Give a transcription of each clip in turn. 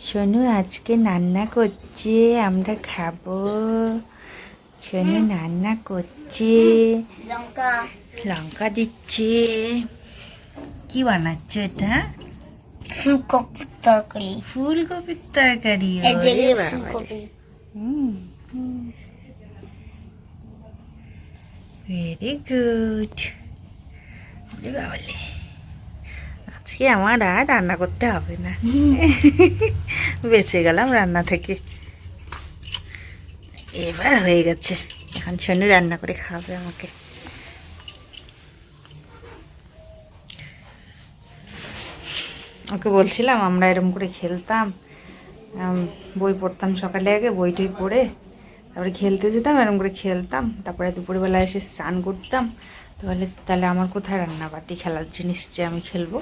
সোনু আজকে রান্না করছে আমরা খাব। সোনু রান্না করছে। লঙ্কা। লঙ্কা দিচ্ছে। কি বানাচ্ছে এটা? ফুলকপির তরকারি। ফুলকপির তরকারি ভেরি গুড বাবলে আজকে আমার আর রান্না করতে হবে না। বেঁচে গেলাম রান্না থেকে। এবার হয়ে গেছে। এখন শনি রান্না করে খাবে আমাকে। ওকে বলছিলাম আমরা এরকম করে খেলতাম বই পড়তাম সকালে আগে বই টই পড়ে তারপরে খেলতে যেতাম এরকম করে খেলতাম তারপরে দুপুরবেলা এসে স্নান করতাম। তাহলে তাহলে আমার কোথায় রান্না বাটি খেলার জিনিস যে আমি খেলব।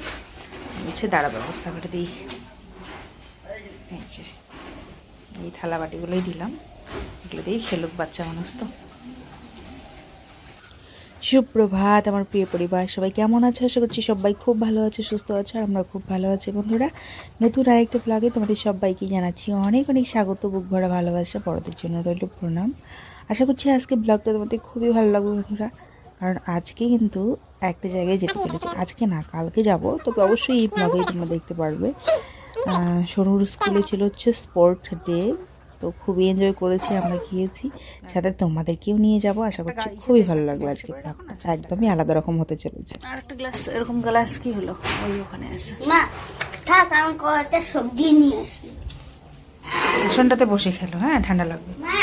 হচ্ছে দাঁড়া ব্যবস্থা করে দিই এই থালা বাটিগুলোই দিলাম। এগুলো দিয়েই খেলুক বাচ্চা মানুষ তো। সুপ্রভাত, আমার প্রিয় পরিবার, সবাই কেমন আছে? আশা করছি সবাই খুব ভালো আছে, সুস্থ আছে, আর আমরা খুব ভালো আছি। বন্ধুরা, নতুন আরেকটা ব্লগে তোমাদের সবাইকে জানাচ্ছি অনেক অনেক স্বাগত, বুক ভরা ভালোবাসা, বড়দের জন্য রইল প্রণাম। আশা করছি আজকে ব্লগটা তোমাদের খুবই ভালো লাগবে, বন্ধুরা। কারণ আজকে কিন্তু একটা জায়গায় যেতে চলেছে। আজকে না কালকে যাব। তবে অবশ্যই এই ব্লগেই তোমরা দেখতে পারবে। সরুর স্কুলে ছিল হচ্ছে স্পোর্ট ডে তো খুবই এনজয় করেছি আমরা গিয়েছি। সাথে তোমাদেরকেও নিয়ে যাব। আশা করছি খুবই ভালো লাগল আজকে ব্লগটা একদমই আলাদা রকম হতে চলেছে। আর একটা গ্লাস এরকম গ্লাস কি হলো? ওই ওখানে আছে। মা থাক আমি কয়েকটা সবজি নিয়ে আসি সেশনটাতে বসে খেলো হ্যাঁ? ঠান্ডা লাগবে। মা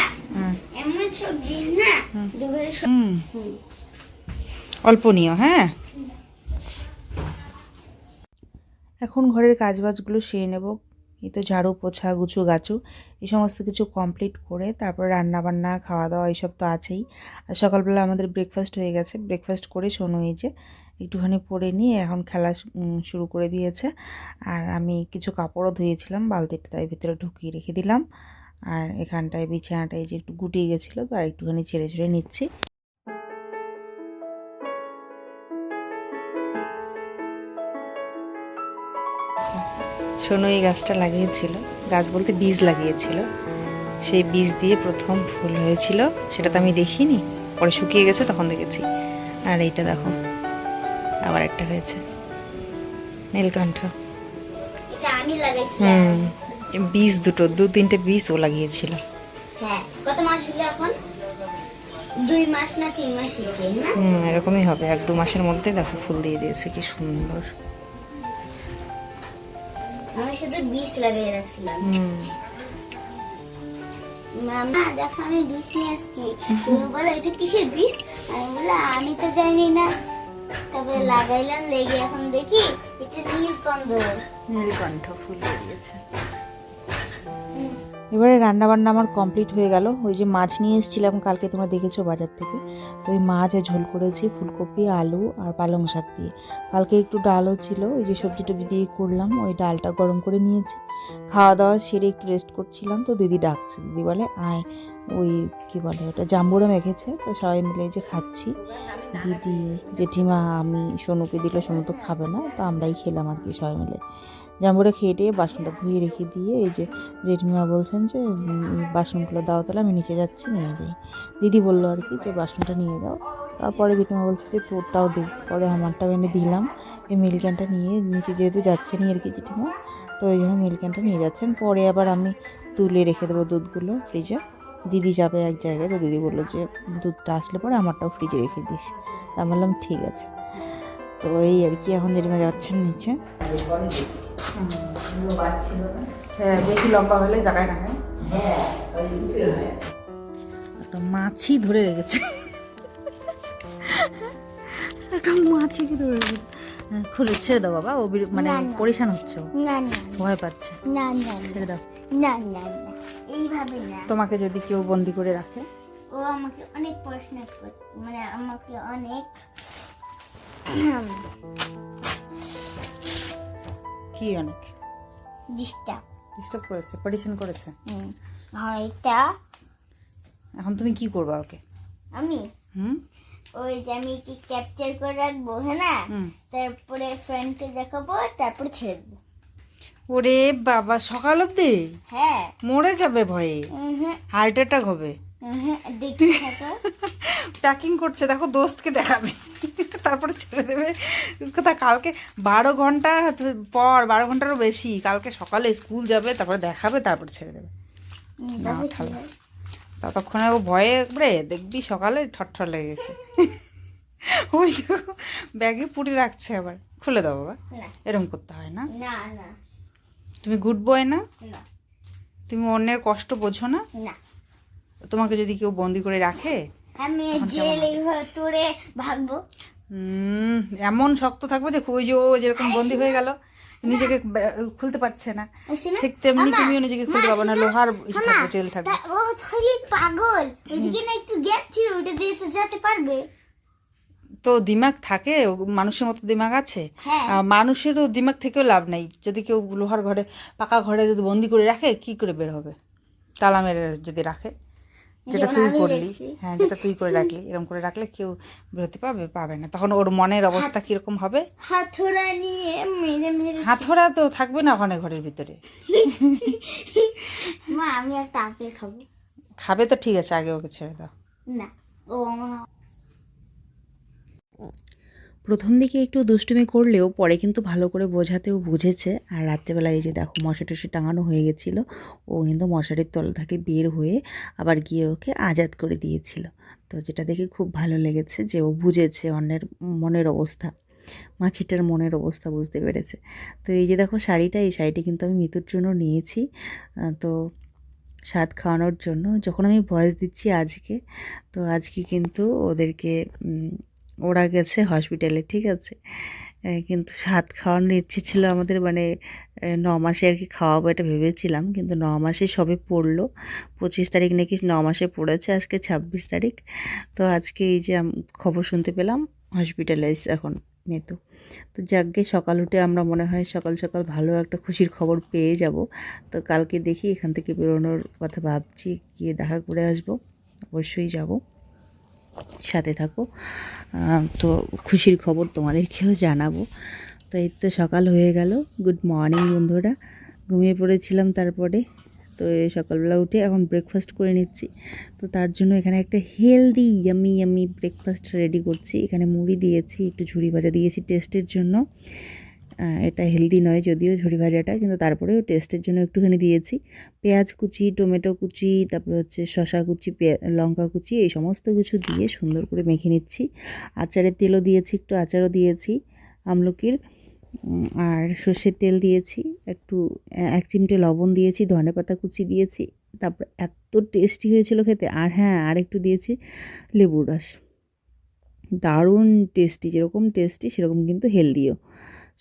এমন সবজি না হুম। অল্প নিও হ্যাঁ? এখন ঘরের কাজবাজগুলো সেরে নেব। এই তো ঝাড়ু, পোছা গুছু গাছু, এই সমস্ত কিছু কমপ্লিট করে তারপর রান্না বান্না খাওয়া দাওয়া এইসব তো আছেই। আর সকালবেলা আমাদের ব্রেকফাস্ট হয়ে গেছে। ব্রেকফাস্ট করে শোনো এই যে একটুখানি পরে নিয়ে এখন খেলা শুরু করে দিয়েছে। আর আমি কিছু কাপড়ও ধুয়েছিলাম, বালতিটা তাই ভিতরে ঢুকিয়ে রেখে দিলাম। আর এখানটায় বিছানাটায় যে একটু গুটিয়ে গেছিল, তো আর একটুখানি ছেড়ে ছেড়ে নিচ্ছি। শোনো এই গাছটা লাগিয়েছিল। গাছ বলতে বীজ লাগিয়েছিল। সেই বীজ দিয়ে প্রথম ফুল হয়েছিল। সেটা তো আমি দেখিনি। পরে শুকিয়ে গেছে তখন দেখেছি। আর এইটা দেখো আবার একটা হয়েছে। নীলকণ্ঠ। হুম বীজ দুটো দু তিনটে বীজ ও লাগিয়েছিল। হ্যাঁ কত মাস এখন? দুই মাস না তিন মাস হুম এরকমই হবে। এক দু মাসের মধ্যে দেখো ফুল দিয়ে দিয়েছে কি সুন্দর। শুধু বীজ লাগিয়ে রাখছিলাম। মামা দেখো, আমি বীজ নিয়ে আসছি। তুমি বলো, এটা কিসের বীজ আমি বললাম, আমি তো জানি না। তবে লাগাইলাম, লেগে এখন দেখি, এটা নীলকণ্ঠ। নীলকণ্ঠ ফুল বেরিয়েছে এবারে রান্না বান্না আমার কমপ্লিট হয়ে গেল। ওই যে মাছ নিয়ে এসেছিলাম কালকে, তোমরা দেখেছ বাজার থেকে। তো ওই মাছ ঝোল করেছি, ফুলকপি, আলু আর পালং শাক দিয়ে। কালকে একটু ডালও ছিল, ওই যে সবজি টবজি দিয়ে করলাম। ওই ডালটা গরম করে নিয়েছি। খাওয়া দাওয়া সেরে একটু রেস্ট করছিলাম। তো দিদি ডাকছে। দিদি বলে, আয়। ওই কি বলে ওটা, জাম্বুরা মেখেছে। তো সবাই মিলে যে খাচ্ছি। দিদি, জেঠিমা, আমি, সোনুকে দিল সোনু তো খাবে না, তো আমরাই খেলাম আর কি সবাই মিলে। জাম্বুরা খেয়ে টেয়ে বাসনটা ধুয়ে রেখে দিয়ে এই যে জেঠিমা বলছেন যে বাসনগুলো দাও তাহলে আমি নিচে যাচ্ছি, নিয়ে যাই। দিদি বলল আর কি যে, বাসনটা নিয়ে যাও। তারপরে জেঠিমা বলছে যে, তোরটাও দিই পরে আমারটাও এনে দিলাম। এই মিল ক্যানটা নিয়ে নিচে যেহেতু যাচ্ছেন আর কি জেঠিমা, তো ওই জন্য মিল ক্যানটা নিয়ে যাচ্ছেন। পরে আবার আমি তুলে রেখে দেবো দুধগুলো ফ্রিজে। দিদি যাবে এক জায়গায়, তো দিদি বলল যে, দুধটা আসলে পরে আমারটাও ফ্রিজে রেখে দিস। তা বললাম, ঠিক আছে। তো এই আর কি এখন জেঠিমা যাচ্ছেন নিচে। হ্যাঁ বেশি লম্বা হলে জায়গায় না একটা মাছি ধরে রেখেছে। একটা মাছি কি ধরে রেখেছে? হ্যাঁ, খুলে ছেড়ে দাও বাবা ও মানে। পরিশান হচ্ছে না না ভয় পাচ্ছে। না না ছেড়ে দাও। না না না। এইভাবে না। তোমাকে যদি কেউ বন্দি করে রাখে। ও আমাকে অনেক প্রশ্ন মানে আমাকে অনেক কি অনেক? ডিস্টার্ব ডিস্টার্ব করেছে পরিশান করেছে? হয় এটা? এখন তুমি কি করবা ওকে? আমি? হুম? ওই যে আমি কি ক্যাপচার করে রাখব হ্যাঁ না? তারপরে ফ্রেন্ডকে দেখাবো তারপরে ছেড়ে দেবো। ওরে বাবা সকাল অব্দি হ্যাঁ। মরে যাবে ভয়ে? হার্ট অ্যাটাক হবে? প্যাকিং করছে দেখো দোস্তকে দেখাবে। তারপরে ছেড়ে দেবে। কোথা কালকে বারো ঘণ্টা পর বারো ঘন্টারও বেশি। কালকে সকালে স্কুল যাবে তারপরে দেখাবে তারপরে ছেড়ে দেবে। ঠান্ডা। ততক্ষণে ও ভয়ে রে দেখবি সকালে? ঠটঠট লেগে গেছে। ওই তো ব্যাগে পুরি রাখছে আবার। খুলে দাও বাবা। না। এরকম করতে হয় না? তুমি গুড বয় না? না। তুমি অন্যের কষ্ট বোঝো না? না। তোমাকে যদি কেউ বন্দি করে রাখে আমি জেল এইভাবে ভাগবো। এমন শক্ত থাকব যে ওই যে ও যেরকম বন্দি হয়ে গেল নিজেকে খুলতে পারছে না। ঠিক তেমনি তুমিও নিজেকে খুলতে পারবে না লোহার থাকবে জেল থাকবে। ও থলি পাগল। ওইদিকে না একটু গ্যাপ ছিল ওটা দিয়ে তো যেতে পারবে। তো দিমাগ থাকে মানুষের মতো দিমাগ আছে। হ্যাঁ। মানুষেরও দিমাগ থেকেও লাভ নেই। যদি কেউ লোহার ঘরে পাকা ঘরে যদি বন্দি করে রাখে কি করে বের হবে? তালা মেরে যদি রাখে। যেটা তুই করলি। হ্যাঁ যেটা তুই করে রাখলি। এরকম করে রাখলে কেউ বেরোতে পাবে পাবে না। তখন ওর মনের অবস্থা কীরকম হবে? হাতুড়া নিয়ে মেরে মেরে হাথোড়া তো থাকবে না ওখানে ঘরের ভিতরে। মা আমি একটা আপেল খাব। খাবে তো ঠিক আছে আগে ওকে ছেড়ে দাও। না ও প্রথম দিকে একটু দুষ্টুমি করলেও পরে কিন্তু ভালো করে বোঝাতেও বুঝেছে। আর রাত্রেবেলায় এই যে দেখো মশা টশি টাঙানো হয়ে গেছিল, ও কিন্তু মশারির তলা থেকে বের হয়ে আবার গিয়ে ওকে আজাদ করে দিয়েছিল। তো যেটা দেখে খুব ভালো লেগেছে যে ও বুঝেছে অন্যের মনের অবস্থা, মাছিটার মনের অবস্থা বুঝতে পেরেছে। তো এই যে দেখো শাড়িটা, এই শাড়িটি কিন্তু আমি মিতুর জন্য নিয়েছি। তো স্বাদ খাওয়ানোর জন্য। যখন আমি ভয়েস দিচ্ছি আজকে, তো আজকে কিন্তু ওদেরকে ওরা গেছে হসপিটালে ঠিক আছে? কিন্তু স্বাদ খাওয়ানোর ইচ্ছে ছিল আমাদের মানে ন মাসে আর কি খাওয়াবো এটা ভেবেছিলাম, কিন্তু ন মাসে সবে পড়ল। পঁচিশ তারিখ নাকি ন মাসে পড়েছে, আজকে ছাব্বিশ তারিখ। তো আজকে এই যে খবর শুনতে পেলাম হসপিটালাইজ এখন মেতু তো যাকগে, সকাল উঠে আমরা মনে হয় সকাল সকাল ভালো একটা খুশির খবর পেয়ে যাব। তো কালকে দেখি এখান থেকে বেরোনোর কথা ভাবছি, গিয়ে দেখা করে আসব, অবশ্যই যাব। সাথে থাকো। তো খুশির খবর তোমাদেরকেও জানাব। তো এই তো সকাল হয়ে গেল। গুড মর্নিং বন্ধুরা। ঘুমিয়ে পড়েছিলাম তারপরে। তো সকালবেলা উঠে এখন ব্রেকফাস্ট করে নিচ্ছি। তো তার জন্য এখানে একটা healthy yummy yummy breakfast ready করছি। এখানে মুড়ি দিয়েছি, একটু ঝুড়ি ভাজা দিয়েছি টেস্টের জন্য। এটা হেলদি নয় যদিও ঝুড়ি ভাজাটা, কিন্তু তারপরেও টেস্টের জন্য একটুখানি দিয়েছি। পেঁয়াজ কুচি, টমেটো কুচি, তারপরে হচ্ছে শশা কুচি লঙ্কা কুচি, এই সমস্ত কিছু দিয়ে সুন্দর করে মেখে নিচ্ছি। আচারের তেলও দিয়েছি, একটু আচারও দিয়েছি, আমলকির আর সর্ষের তেল দিয়েছি, একটু এক চিমটে লবণ দিয়েছি, ধনে পাতা কুচি দিয়েছি, তারপর এত টেস্টি হয়েছিল খেতে। আর হ্যাঁ আর একটু দিয়েছি লেবুর রস। দারুণ টেস্টি যেরকম টেস্টি সেরকম কিন্তু হেলদিও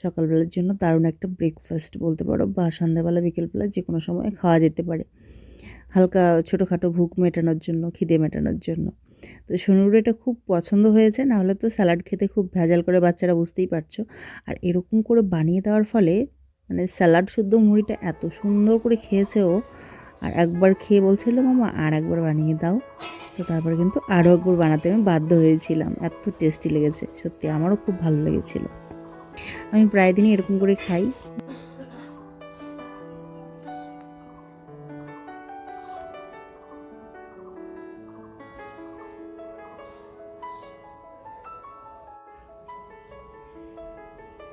সকালবেলার জন্য দারুণ একটা ব্রেকফাস্ট বলতে পারো বা সন্ধ্যাবেলা, বিকেলবেলা যে কোনো সময় খাওয়া যেতে পারে। হালকা ছোটোখাটো ভুক মেটানোর জন্য, খিদে মেটানোর জন্য। তো সোনুর এটা খুব পছন্দ হয়েছে, নাহলে তো স্যালাড খেতে খুব ভেজাল করে বাচ্চারা বুঝতেই পারছ। আর এরকম করে বানিয়ে দেওয়ার ফলে মানে স্যালাড শুদ্ধ মুড়িটা এত সুন্দর করে খেয়েছে ও আর একবার খেয়ে বলছিল, মামা, আর একবার বানিয়ে দাও। তো তারপরে কিন্তু আরও একবার বানাতে আমি বাধ্য হয়েছিলাম। এত টেস্টি লেগেছে, সত্যি আমারও খুব ভালো লেগেছিল। আমি প্রায় দিনই এরকম করে খাই।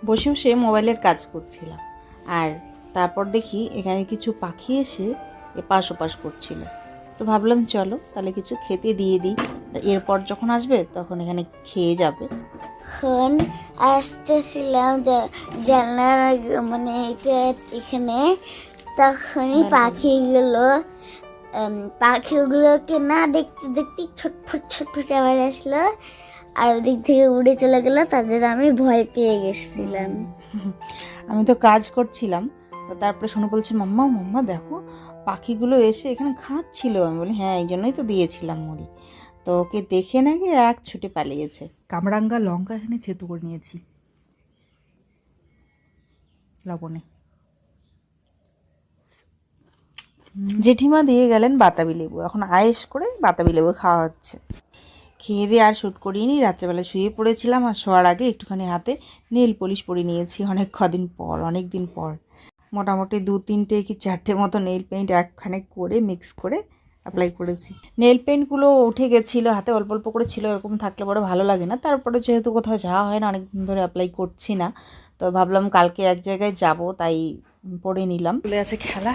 বসে বসে মোবাইলের কাজ করছিলাম। আর তারপর দেখি এখানে কিছু পাখি এসে এপাশ ওপাশ করছিল। তো ভাবলাম, চলো, তাহলে কিছু খেতে দিয়ে দিই। এরপর যখন আসবে, তখন এখানে খেয়ে যাবে। এখন আসতেছিলাম জানলার মানে এখানে। তখনই পাখিগুলো পাখিগুলোকে না দেখতে দেখতে ছটফট ছটফট আবার আসলো আর ওদিক থেকে উড়ে চলে গেল। তার জন্য আমি ভয় পেয়ে গেছিলাম। আমি তো কাজ করছিলাম তো তারপরে শুনে বলছে মাম্মা মাম্মা দেখো পাখিগুলো এসে এখানে খাচ্ছিল। আমি বলি হ্যাঁ এই জন্যই তো দিয়েছিলাম মুড়ি। তো ওকে দেখে নাকি এক ছুটে পালিয়েছে। কামরাঙ্গা লঙ্কা এখানে থেতু করে নিয়েছি। লবণে। জেঠিমা দিয়ে গেলেন বাতাবি লেবু। এখন আয়েস করে বাতাবি লেবু খাওয়া হচ্ছে। খেয়ে দিয়ে আর শ্যুট করিনি রাত্রেবেলা শুয়ে পড়েছিলাম আর শোয়ার আগে একটুখানি হাতে নেল পলিশ পরে নিয়েছি অনেক কদিন পর অনেক দিন পর। মোটামুটি দু তিনটে কি চারটে মতো নেল পেন্ট একখানে করে মিক্স করে অ্যাপ্লাই করেছি। নেল পেন্টগুলো উঠে গেছিল হাতে অল্প অল্প করে ছিল এরকম থাকলে বড় ভালো লাগে না। তারপরে যেহেতু কোথাও যাওয়া হয় না অনেকদিন ধরে অ্যাপ্লাই করছি না। তো ভাবলাম কালকে এক জায়গায় যাব তাই পড়ে নিলাম। চলে আছে খেলা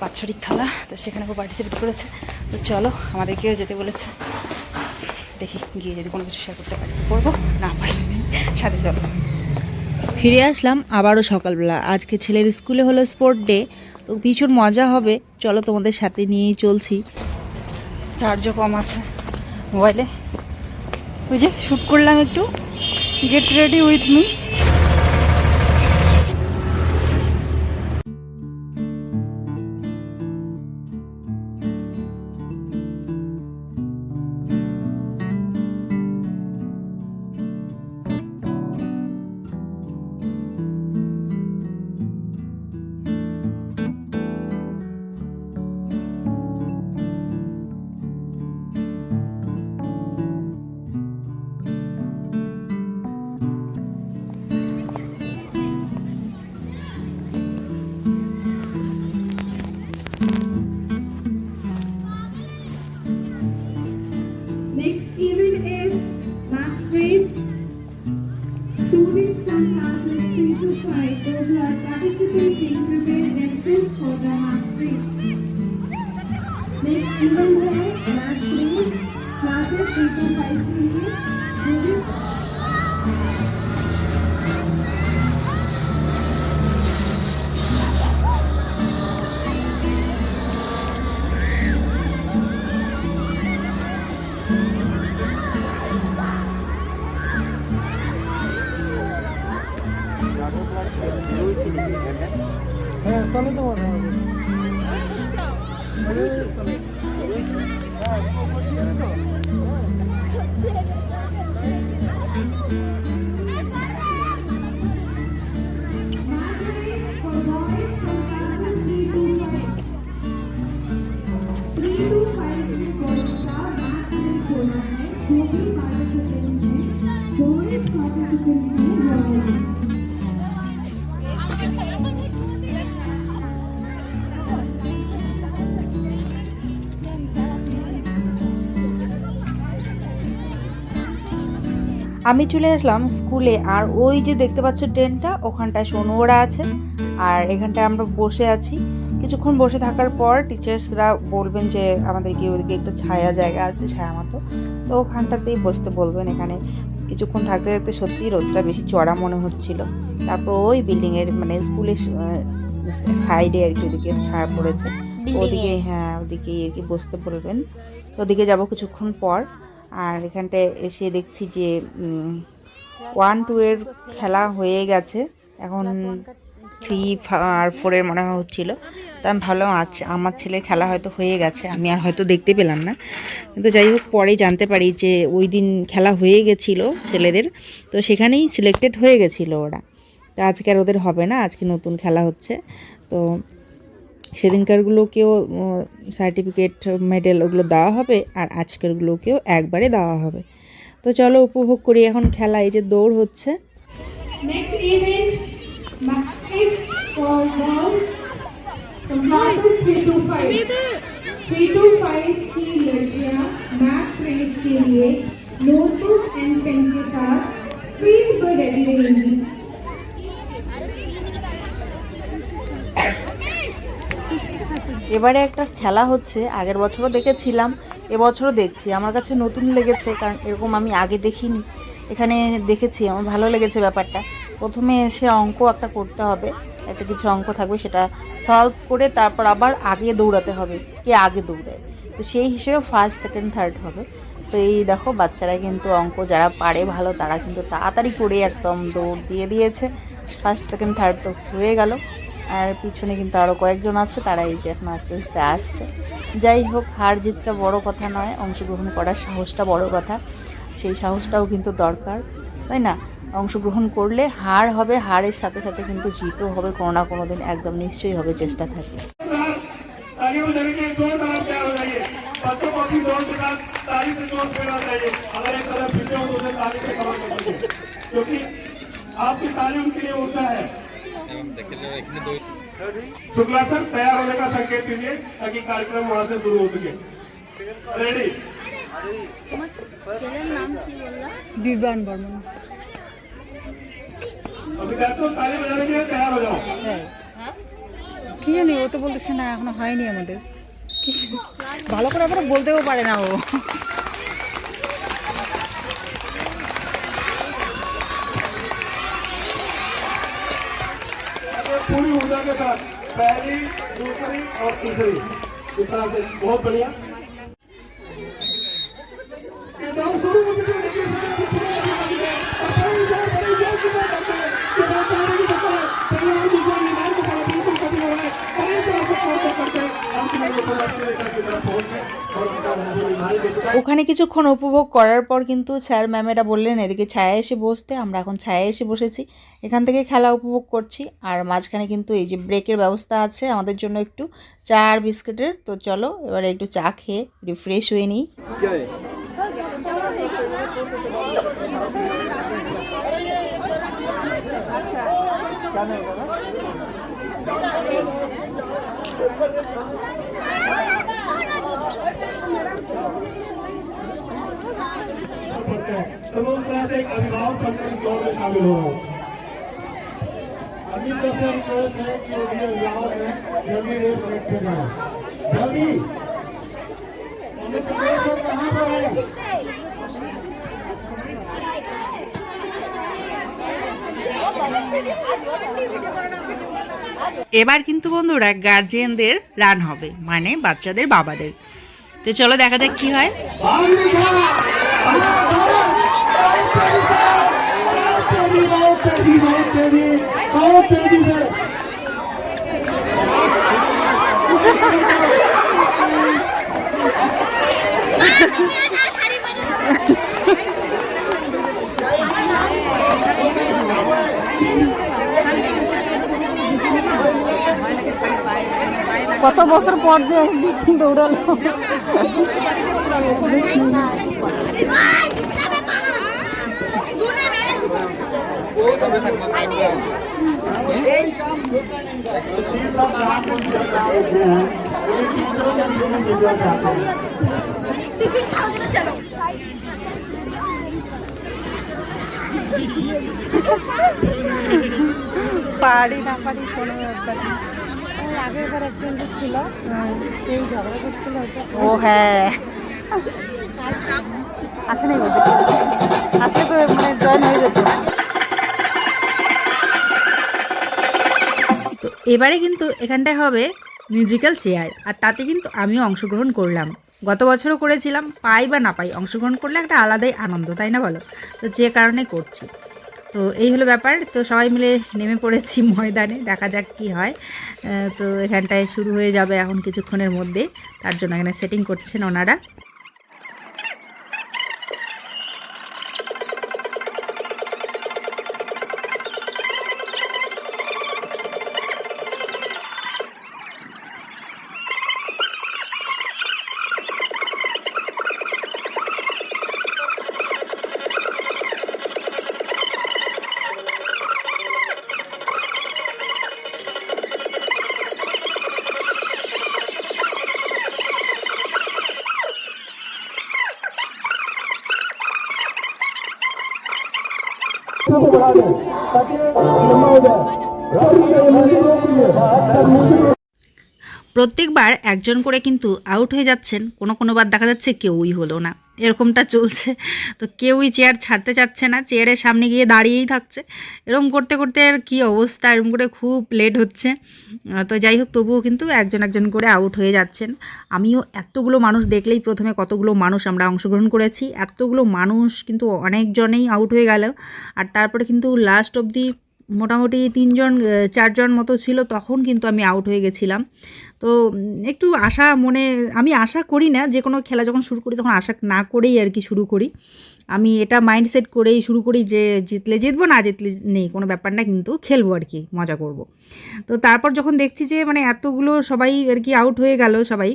বাৎসরিক খেলা তো সেখানে খুব পার্টিসিপেট করেছে। তো চলো আমাদেরকেও যেতে বলেছে। দেখি গিয়ে যদি কোনো কিছু শেয়ার করতে পারি। করব না পারলে নেই। সাথে চলো। ফিরে আসলাম আবারও সকালবেলা। আজকে ছেলের স্কুলে হলো স্পোর্ট ডে তো ভীষণ মজা হবে। চলো তোমাদের সাথে নিয়েই চলছি। চার্জও কম আছে মোবাইলে। ওই যে শ্যুট করলাম একটু। Get ready with me even if আমি চলে আসলাম স্কুলে আর ওই যে দেখতে পাচ্ছ ট্রেনটা ওখানটায় সোনোরা আছে আর এখানটায় আমরা বসে আছি। কিছুক্ষণ বসে থাকার পর টিচার্সরা বলবেন যে আমাদেরকে ওদিকে একটু ছায়া জায়গা আছে ছায়া মতো। তো ওখানটাতেই বসতে বলবেন এখানে। কিছুক্ষণ থাকতে থাকতে সত্যিই রোদটা বেশি চড়া মনে হচ্ছিল। তারপর ওই বিল্ডিংয়ের মানে স্কুলের সাইডে আর কি ওদিকে ছায়া পড়েছে। ওদিকে হ্যাঁ ওদিকে আর কি বসতে বলবেন। তো ওদিকে যাব কিছুক্ষণ পর। আর এখানটায় এসে দেখছি যে ওয়ান টু এর খেলা হয়ে গেছে। এখন থ্রি আর ফোরের মনে হয় হচ্ছিল। তো আমি ভাবলাম আচ্ছা আমার ছেলে খেলা হয়তো হয়ে গেছে। আমি আর হয়তো দেখতে পেলাম না। কিন্তু যাই হোক পরেই জানতে পারি যে, ওই দিন খেলা হয়ে গেছিল ছেলেদের। তো সেখানেই সিলেক্টেড হয়ে গেছিল ওরা। তো আজকে আর ওদের হবে না, আজকে নতুন খেলা হচ্ছে। তো সেদিনকারগুলোকেও সার্টিফিকেট মেডেল ওগুলো দেওয়া হবে আর আজকেরগুলোকেও একবারে দেওয়া হবে তো চলো উপভোগ করি এখন খেলা এই যে দৌড় হচ্ছে Next event, Max Race for girls from classes 3 to 5. 3 to 5 की लड़कियां मैक्स रेस के लिए नोटबुक एंड पेन के साथ फील्ड पर रेडी रहेंगी এবারে একটা খেলা হচ্ছে, আগের বছরও দেখেছিলাম, এবছরও দেখছি। আমার কাছে নতুন লেগেছে, কারণ এরকম আমি আগে দেখিনি। এখানে দেখেছি, আমার ভালো লেগেছে ব্যাপারটা। প্রথমে এসে অঙ্ক একটা করতে হবে, একটা কিছু অঙ্ক থাকবে সেটা সলভ করে তারপর আবার আগে দৌড়াতে হবে, কে আগে দৌড়ায়। তো সেই হিসেবে ফার্স্ট সেকেন্ড থার্ড হবে। তো এই দেখো, বাচ্চারা কিন্তু অঙ্ক যারা পারে ভালো, তারা কিন্তু তাড়াতাড়ি করে একদম দৌড় দিয়ে দিয়েছে। ফার্স্ট সেকেন্ড থার্ড তো হয়ে গেল। আর পিছনে কিন্তু আরও কয়েকজন আছে তারা এই যে এখন আস্তে আস্তে আসছে যাই হোক হার জিতটা বড় কথা নয় অংশগ্রহণ করার সাহসটা বড় কথা সেই সাহসটাও কিন্তু দরকার তাই না অংশগ্রহণ করলে হার হবে হারের সাথে সাথে কিন্তু জিতও হবে কোনো না কোনো দিন একদম নিশ্চয়ই হবে চেষ্টা থাকে आगे बढ़ने के जोरदार तैयार हो जाइए बच्चों को भी जोर के साथ ताली से जोर देना चाहिए अगर एक तरफ पीछे हो तो उसे ताली से कवर कर दीजिए क्योंकि आपकी ताली उनके लिए ऊर्जा है शुक्ला सर तैयार होने का संकेत दीजिए ताकि कार्यक्रम वहां से शुरू हो सके रेडी বিমান বর্মন तो विद्यार्थियों ताली बजाने के लिए तैयार हो जाओ কি জানি ও তো বলতেছে না এখনো হয়নি আমাদের কি- ভালো করে আবার বলতেও পারে না ও पूरी ऊर्जा के साथ पहली दूसरी और तीसरी। इस तरह से। बहुत बढ़िया। ওখানে কিছুক্ষণ উপভোগ করার পর কিন্তু স্যার ম্যামেরা বললেন, এদিকে ছায়া এসে বসতে, আমরা এখন ছায়া এসে বসেছি। এখান থেকে খেলা উপভোগ করছি। আর মাঝখানে কিন্তু এই যে ব্রেকের ব্যবস্থা আছে, আমাদের জন্য একটু চা আর বিস্কুটের। তো চলো, এবারে একটু চা খেয়ে রিফ্রেশ হয়ে নিই। আচ্ছা। अभिभावक बनकर इस दौड़ में शामिल हो रहा हूँ अभी सबसे रिक्वेस्ट है कि जो भी अभिभावक है जल्दी रेस बैठ पे जाए जल्दी अमित रेस में कहाँ पर है এবার কিন্তু বন্ধুরা গার্জিয়ানদের রান হবে মানে বাচ্চাদের বাবাদের তো চলো দেখা যাক কি হয় भाग निकला तेजी बहुत तेजी बहुत तेजी बहुत तेजी से কত বছর পর যে দৌড়ালো পারি না পারি কোনো ব্যাপার না। আগের বার একজন ছিল সেই ঝগড়া করছিল ও হ্যাঁ। আসে নাই বলতে। আসলে তো এবারে কিন্তু এখানটায় হবে মিউজিক্যাল চেয়ার আর তাতে কিন্তু আমিও অংশগ্রহণ করলাম। গত বছরও করেছিলাম, পাই বা না পাই, অংশগ্রহণ করলে একটা আলাদাই আনন্দ, তাই না বলো? তো যে কারণে করছি। তো এই হলো ব্যাপার, তো সবাই মিলে নেমে পড়েছি ময়দানে, দেখা যাক কি হয়। তো এখানটায় শুরু হয়ে যাবে এখন কিছুক্ষণের মধ্যে, তার জন্য এখানে সেটিং করছেন ওনারা। ಬರಾನೆ ಸತ್ಯ ನಮ್ಮದ ರಾಜಕೀಯ ಮುಗಿದು ಹೋಗಿದೆ ಮುಗಿದು প্রত্যেকবার একজন করে কিন্তু আউট হয়ে যাচ্ছেন, কোনো কোনো বার দেখা যাচ্ছে কেউই হলো না। এরকমটা চলছে। তো কেউই চেয়ার ছাড়তে চাচ্ছে না চেয়ারের সামনে গিয়ে দাঁড়িয়েই থাকছে। এরকম করতে করতে আর কী অবস্থা, এরকম করে খুব লেট হচ্ছে। তো যাই হোক, তবুও কিন্তু একজন একজন করে আউট হয়ে যাচ্ছেন। আমিও এতগুলো মানুষ দেখলেই প্রথমে কতগুলো মানুষ আমরা অংশগ্রহণ করেছি। এতগুলো মানুষ কিন্তু অনেকজনেই আউট হয়ে গেল। আর তারপরে কিন্তু লাস্ট অবধি মোটামুটি তিনজন চারজন মতো ছিল, তখন কিন্তু আমি আউট হয়ে গেছিলাম। তো একটু আশা মনে, আমি আশা করি না যে কোনো খেলা যখন শুরু করি তখন আশা না করেই আর কি শুরু করি। আমি এটা মাইন্ডসেট করেই শুরু করি যে জিতলে জিতবো, না জিতলে নেই, কোনো ব্যাপার না, কিন্তু খেলব আর কি, মজা করব। তো তারপর যখন দেখছি যে মানে এতগুলো সবাই আর কি আউট হয়ে গেল সবাই,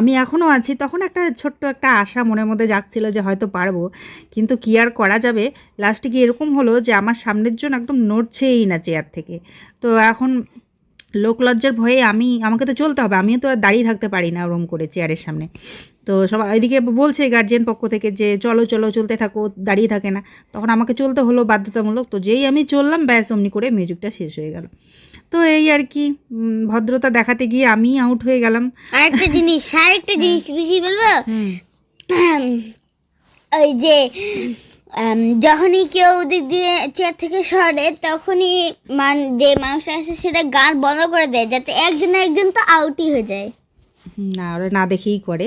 আমি এখনও আছি, তখন একটা ছোট্ট একটা আশা মনের মধ্যে যাচ্ছিল যে হয়তো পারব, কিন্তু কি আর করা যাবে? লাস্টে কি এরকম হলো যে আমার সামনের জন্য একদম নড়ছেই না চেয়ার থেকে। তো এখন লোক লজ্জার ভয়ে আমি আমাকে তো চলতে হবে আমিও তো আর দাঁড়িয়ে থাকতে পারি না ওরম করে চেয়ারের সামনে। তো সবাই এদিকে বলছে গার্জিয়ান পক্ষ থেকে যে চলো চলো চলতে থাকো দাঁড়িয়ে থাকে না। তখন আমাকে চলতে হলো বাধ্যতামূলক তো যেই আমি চললাম ব্যাস অমনি করে মিউজিকটা শেষ হয়ে গেল। তো এই আর কি ভদ্রতা দেখাতে গিয়ে আমি আউট হয়ে গেলাম। আরেকটা জিনিস আরেকটা জিনিস কি বলব? ওই যে যখনই কেউ দিক দিয়ে চেয়ার থেকে সরে, তখনই মান, যে মানুষ আসে সেটা গান বন্ধ করে দেয়, যাতে একজন একজন তো আউটই হয়ে যায়। না, ওরা না দেখেই করে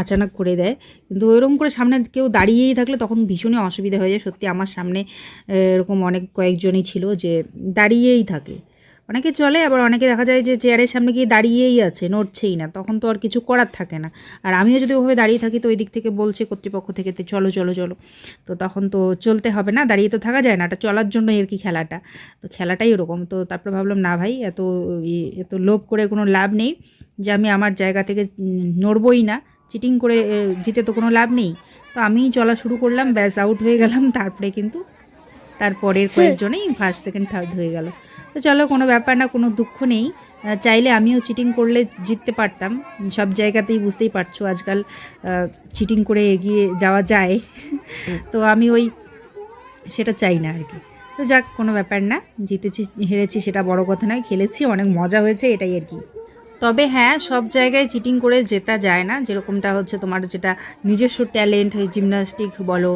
আচানক করে দেয়। কিন্তু ওইরকম করে সামনে কেউ দাঁড়িয়েই থাকলে তখন ভীষণই অসুবিধা হয়ে যায়। সত্যি আমার সামনে, এরকম অনেক কয়েকজনই ছিল যে দাঁড়িয়েই থাকে। অনেকে চলে, আবার অনেকে দেখা যায় যে চেয়ারের সামনে গিয়ে দাঁড়িয়েই আছে, নড়ছেই না, তখন তো আর কিছু করার থাকে না। আর আমিও যদি ওভাবে দাঁড়িয়ে থাকি, তো ওই দিক থেকে বলছে কর্তৃপক্ষ থেকে তো চলো চলো চলো। তো তখন তো চলতে হবে না, দাঁড়িয়ে তো থাকা যায় না, এটা চলার জন্য আর কি খেলাটা? তো খেলাটাই ওরকম। তো তারপরে ভাবলাম, না ভাই, এত এত লোভ করে কোনো লাভ নেই যে, আমি আমার জায়গা থেকে নড়বই না চিটিং করে জিতে তো কোনো লাভ নেই। তো আমি চলা শুরু করলাম, ব্যাস আউট হয়ে গেলাম। তারপরে কিন্তু, তারপরের কয়েকজনেই ফার্স্ট সেকেন্ড থার্ড হয়ে গেল। তো চলো, কোনো ব্যাপার না, কোনো দুঃখ নেই। চাইলে আমিও চিটিং করলে জিততে পারতাম। সব জায়গাতেই বুঝতেই পারছ আজকাল চিটিং করে এগিয়ে যাওয়া যায়। তো আমি ওই সেটা চাই না আর কি। তো যাক, কোনো ব্যাপার না, জিতেছি, হেরেছি সেটা বড় কথা নয়, খেলেছি, অনেক মজা হয়েছে, এটাই আর কি। তবে হ্যাঁ সব জায়গায় চিটিং করে জেতা যায় না। যেরকমটা হচ্ছে তোমার যেটা নিজস্ব ট্যালেন্ট জিমনাস্টিক বলো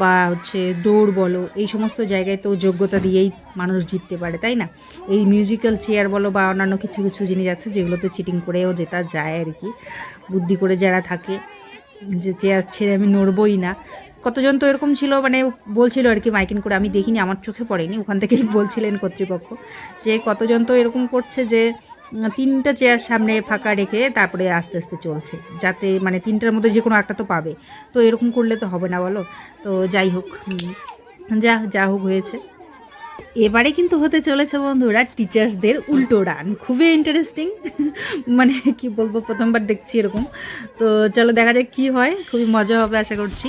বা হচ্ছে দৌড় বলো, এই সমস্ত জায়গায় তো যোগ্যতা দিয়েই মানুষ জিততে পারে, তাই না? এই মিউজিক্যাল চেয়ার বলো বা অন্যান্য কিছু কিছু জিনিস আছে যেগুলোতে চিটিং করেও জেতা যায় আর কি। বুদ্ধি করে যারা থাকে, যে চেয়ার ছেড়ে আমি নড়বই না। কতজন তো এরকম ছিল মানে বলছিল আর কি মাইকিং করে, আমি দেখিনি, আমার চোখে পড়েনি। ওখান থেকেই বলছিলেন কর্তৃপক্ষ যে কতজন তো এরকম করছে যে তিনটা চেয়ার সামনে ফাঁকা রেখে তারপরে আস্তে আস্তে চলছে। যাতে মানে তিনটার মধ্যে যে কোনো একটা তো পাবে। তো এরকম করলে তো হবে না বলো? তো যাই হোক যা যা হোক হয়েছে। এবারে কিন্তু হতে চলেছে বন্ধুরা টিচার্সদের উল্টো রান। খুবই ইন্টারেস্টিং মানে কি বলব, প্রথমবার দেখছি এরকম। তো চলো দেখা যাক কি হয়। খুবই মজা হবে, আশা করছি।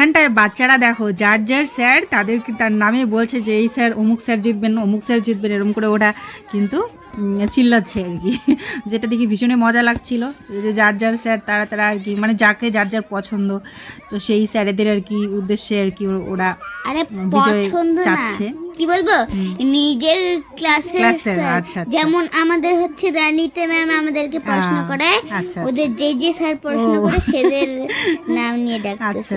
এখানটায় বাচ্চারা দেখো, যার যার স্যার তাদেরকে তার নামে বলছে যে, এই স্যার, অমুক স্যার জিতবেন অমুক স্যার জিতবেন। এরকম করে ওরা কিন্তু চিল্লাচ্ছে আর কি। যেটা দেখি ভীষণই মজা লাগছিল। যে যার যার স্যার তারা তারা আর কি মানে যাকে যার যার পছন্দ তো সেই স্যারেদের আর কি উদ্দেশ্যে আর কি ওরা আরে পছন্দ চাচ্ছে। কি বলব? নিজের ক্লাসের ক্লাসের, আচ্ছা, আচ্ছা। যেমন আমাদের হচ্ছে রানীতে ম্যাম আমাদেরকে পড়াশোনা আহ, করায় আচ্ছা, ওদের যে যে স্যার পড়াশোনা ও। করে সেদের নাম নিয়ে আচ্ছা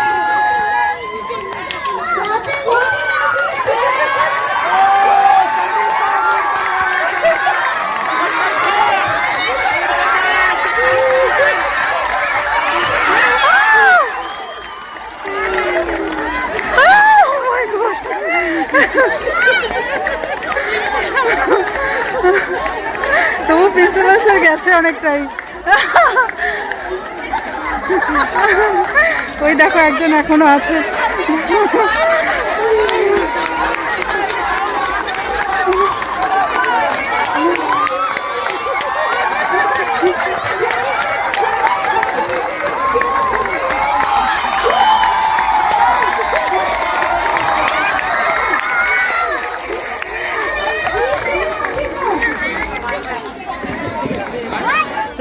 অনেকটাই ওই দেখো একজন এখনও আছে।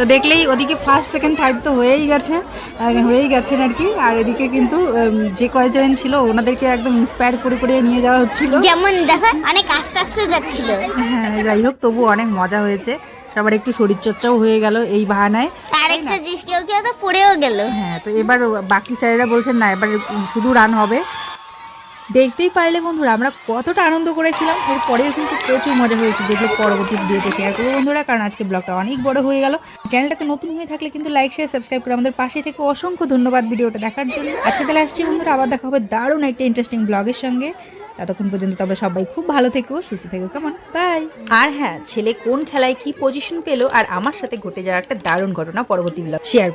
তো দেখলেই ওদিকে ফার্স্ট সেকেন্ড থার্ড তো হয়েই গেছে হয়েই গেছেন আর কি। আর এদিকে কিন্তু যে কয়জন ছিল ওনাদেরকে একদম ইন্সপায়ার করে করে নিয়ে যাওয়া হচ্ছিল। যেমন দেখো অনেক আস্তে আস্তে যাচ্ছিল। হ্যাঁ যাই হোক তবু অনেক মজা হয়েছে। সবার একটু শরীরচর্চাও হয়ে গেল এই বাহানায়। আরেকটা জিনিস কেউ কেউ তো পড়েও গেল। হ্যাঁ তো এবার বাকি স্যারেরা বলছেন না এবার শুধু রান হবে। দেখতেই পারলে বন্ধুরা, আমরা কতটা আনন্দ করেছিলাম। এরপরেও কিন্তু প্রচুর মজা হয়েছে যেগুলো পরবর্তী ভিডিওতে শেয়ার করব বন্ধুরা, কারণ আজকে ব্লগটা অনেক বড় হয়ে গেল। চ্যানেলটাতে নতুন হয়ে থাকলে কিন্তু লাইক শেয়ার সাবস্ক্রাইব করে আমাদের পাশে থেকে। অসংখ্য ধন্যবাদ ভিডিওটা দেখার জন্য। আজকে তাহলে আসছি বন্ধুরা, আবার দেখা হবে দারুণ একটা ইন্টারেস্টিং ব্লগের সঙ্গে। ততক্ষণ পর্যন্ত তোমরা সবাই খুব ভালো থেকো, সুস্থ থেকো, কেমন? বাই আর হ্যাঁ ছেলে কোন খেলায় কি পজিশন পেল আর আমার সাথে ঘটে যাওয়া একটা দারুণ ঘটনা পরবর্তী ব্লগ শেয়ার